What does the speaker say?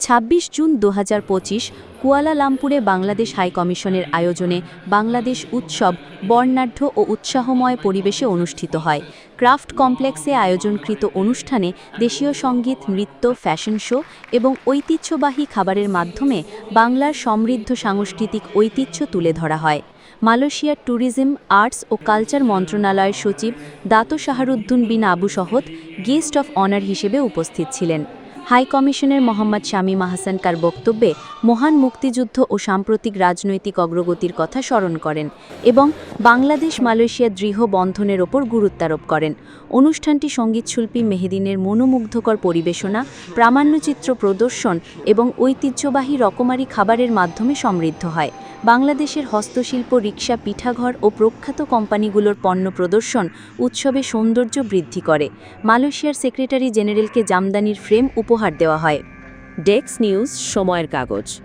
২৬ June দু হাজার পঁচিশ কুয়ালালামপুরে বাংলাদেশ হাইকমিশনের আয়োজনে বাংলাদেশ উৎসব বর্ণাঢ্য ও উৎসাহময় পরিবেশে অনুষ্ঠিত হয়। ক্রাফট কমপ্লেক্সে আয়োজনকৃত অনুষ্ঠানে দেশীয় সংগীত, নৃত্য, ফ্যাশন শো এবং ঐতিহ্যবাহী খাবারের মাধ্যমে বাংলার সমৃদ্ধ সাংস্কৃতিক ঐতিহ্য তুলে ধরা হয়। মালয়েশিয়ার ট্যুরিজম, আর্টস ও কালচার মন্ত্রণালয়ের সচিব Dato Shahruddin bin Abu Sahad guest of honour হিসেবে উপস্থিত ছিলেন। হাই কমিশনের মোহাম্মদ শামীম আহসান কার বক্তব্যে মহান মুক্তিযুদ্ধ ও সাম্প্রতিক রাজনৈতিক অগ্রগতির কথা স্মরণ করেন এবং বাংলাদেশ মালয়েশিয়া দৃঢ় বন্ধনের ওপর গুরুত্বারোপ করেন। অনুষ্ঠানটি সঙ্গীতশিল্পী মেহেদিনের মনোমুগ্ধকর পরিবেশনা, প্রামাণ্যচিত্র প্রদর্শন এবং ঐতিহ্যবাহী রকমারি খাবারের মাধ্যমে সমৃদ্ধ হয়। বাংলাদেশের হস্তশিল্প, রিক্সা, পিঠাঘর ও প্রখ্যাত কোম্পানিগুলোর পণ্য প্রদর্শন উৎসবে সৌন্দর্য বৃদ্ধি করে। মালয়েশিয়ার সেক্রেটারি জেনারেলকে জামদানির ফ্রেম উপহার দেওয়া হয়। ডেক্স নিউজ, সময়ের কাগজ।